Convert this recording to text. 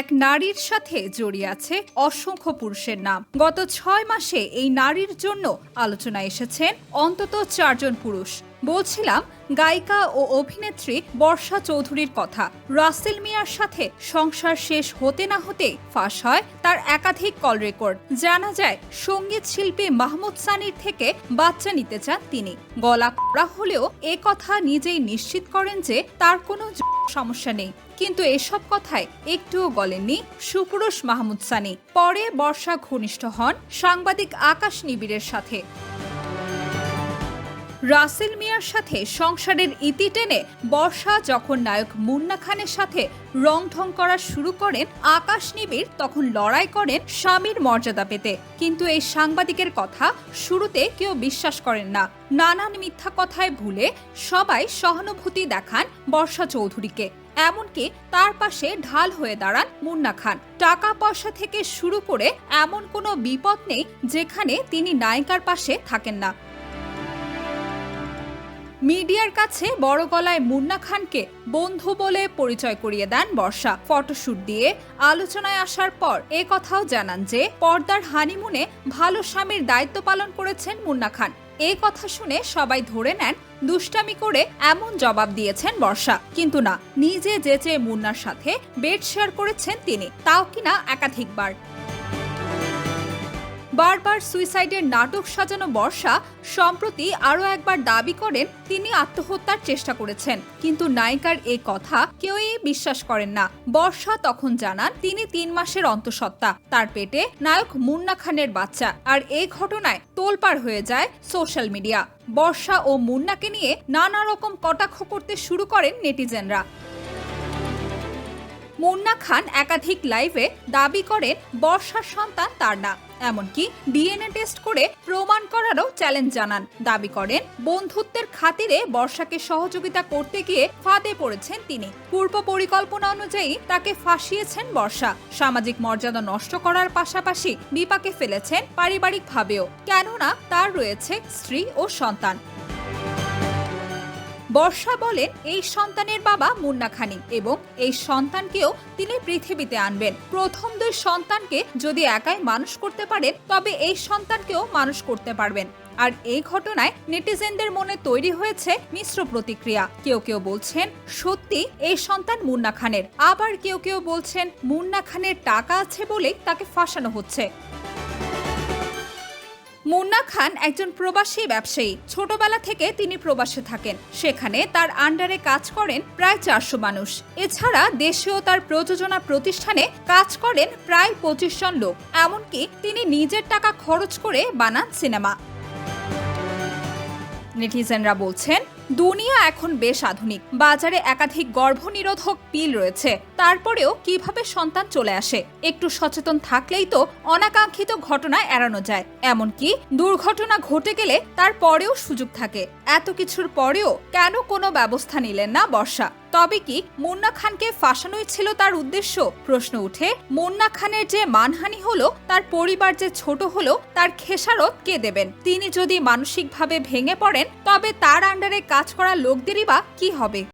এক নারীর সাথে জড়িয়ে আছে অসংখ্য পুরুষের নাম। গত ছয় মাসে এই নারীর জন্য আলোচনায় এসেছেন অন্তত চারজন পুরুষ। বলছিলাম, গায়িকা ও অভিনেত্রী বর্ষা চৌধুরীর কথা। রাসেল মিয়ার সাথে সংসার শেষ হতে না হতে ফাঁস হয় তার একাধিক কল রেকর্ড। জানা যায়, সংগীত শিল্পী মাহমুদ সানির থেকে বাচ্চা নিতে চান তিনি। গলা করা হলেও এ কথা নিজেই নিশ্চিত করেন যে তার কোনো সমস্যা নেই। কিন্তু এসব কথায় একটুও বলেননি সুপুরুষ মাহমুদ সানি। পরে বর্ষা ঘনিষ্ঠ হন সাংবাদিক আকাশ নিবিড়ের সাথে। রাসেল মিয়ার সাথে সংসারের ইতি টেনে বর্ষা যখন নায়ক মুন্না খানের সাথে রং ঢং করা শুরু করেন, আকাশ নিবিড় তখন লড়াই করেন স্বামীর মর্যাদা পেতে। কিন্তু এই সাংবাদিকের কথা শুরুতে কেউ বিশ্বাস করেন না। নানান মিথ্যা কথায় ভুলে সবাই সহানুভূতি দেখান বর্ষা চৌধুরীকে। এমনকি তার পাশে ঢাল হয়ে দাঁড়ান মুন্না খান। টাকা পয়সা থেকে শুরু করে এমন কোনো বিপদ নেই যেখানে তিনি নায়িকার পাশে থাকেন না। মিডিয়ার কাছে বড় গলায় মুন্না খানকে বন্ধু বলে পরিচয় করিয়ে দেন বর্ষা। ফটোশুট দিয়ে আলোচনায় আসার পর এ কথাও জানান যে, পর্দার হানিমুনে ভালো স্বামীর দায়িত্ব পালন করেছেন মুন্না খান। এই কথা শুনে সবাই ধরে নেন, দুষ্টামি করে এমন জবাব দিয়েছেন বর্ষা। কিন্তু না, নিজে যেচে মুন্নার সাথে বেড শেয়ার করেছেন তিনি। তাও কিনা একাধিকবার। বারবার সুইসাইডের নাটক সাজানো বর্ষা, সম্প্রতি আরও একবার দাবি করেন তিনি আত্মহত্যার চেষ্টা করেছেন। কিন্তু নায়িকার এই কথা কেউই বিশ্বাস করেন না। বর্ষা তখন জানান, তিনি তিন মাসের অন্তঃসত্ত্বা। তার পেটে নায়ক মুন্না খানের বাচ্চা। আর এই ঘটনায় তোলপাড় হয়ে যায় সোশ্যাল মিডিয়া। বর্ষা ও মুন্নাকে নিয়ে নানা রকম কটাক্ষ করতে শুরু করেন নেটিজেনরা। মুন্না খান একাধিক লাইভে দাবি করেন বর্ষার সন্তান তার না। এমনকি ডিএনএ টেস্ট করে প্রমাণ করারও চ্যালেঞ্জ জানান। দাবি করেন, বন্ধুত্বের খাতিরে বর্ষাকে সহযোগিতা করতে গিয়ে ফাঁদে পড়েছেন তিনি। পূর্ব পরিকল্পনা অনুযায়ী তাকে ফাঁসিয়েছেন বর্ষা। সামাজিক মর্যাদা নষ্ট করার পাশাপাশি বিপাকে ফেলেছেন পারিবারিকভাবেও। কেননা তার রয়েছে স্ত্রী ও সন্তান। বর্ষা বলেন এই সন্তানের বাবা মুন্না খানি এবং এই সন্তানকেও তিনি পৃথিবীতে আনবেন। প্রথম দুই সন্তানকে যদি একাই মানুষ করতে পারেন তবে এই সন্তানকেও মানুষ করতে পারবেন। আর এই ঘটনায় নেটিজেনদের মনে তৈরি হয়েছে মিশ্র প্রতিক্রিয়া। কেউ কেউ বলছেন, সত্যি, এই সন্তান মুন্না খানের। আবার কেউ কেউ বলছেন, মুন্না খানের টাকা আছে বলেই তাকে ফাঁসানো হচ্ছে। মুন্না খান একজন প্রবাসী ব্যবসায়ী। ছোটবেলা থেকে তিনি প্রবাসে থাকেন। সেখানে তার আন্ডারে কাজ করেন প্রায় চারশো মানুষ। এছাড়া দেশেও তার প্রযোজনা প্রতিষ্ঠানে কাজ করেন প্রায় পঁচিশ জন লোক। এমনকি তিনি নিজের টাকা খরচ করে বানান সিনেমা। নেটিজেনরা বলছেন দুনিয়া এখন বেশ আধুনিক। বাজারে একাধিক গর্ভনিরোধক পিল রয়েছে। তারপরেও কীভাবে সন্তান চলে আসে, একটু সচেতন থাকলেই তো অনাকাঙ্ক্ষিত ঘটনা এড়ানো যায়। এমনকি দুর্ঘটনা ঘটে গেলে তারপরেও সুযোগ থাকে। এত কিছুর পরেও কেন কোনো ব্যবস্থা নিলেন না বর্ষা? তবে কি মুন্না খানকে ফাঁসানোই ছিল তার উদ্দেশ্য? প্রশ্ন উঠে, মুন্না খানের যে মানহানি হলো, তার পরিবার যে ছোট হলো, তার খেসারত কে দেবেন? তিনি যদি মানসিকভাবে ভেঙে পড়েন, তবে তার আন্ডারে কাজ করা লোকদেরই বা কি হবে?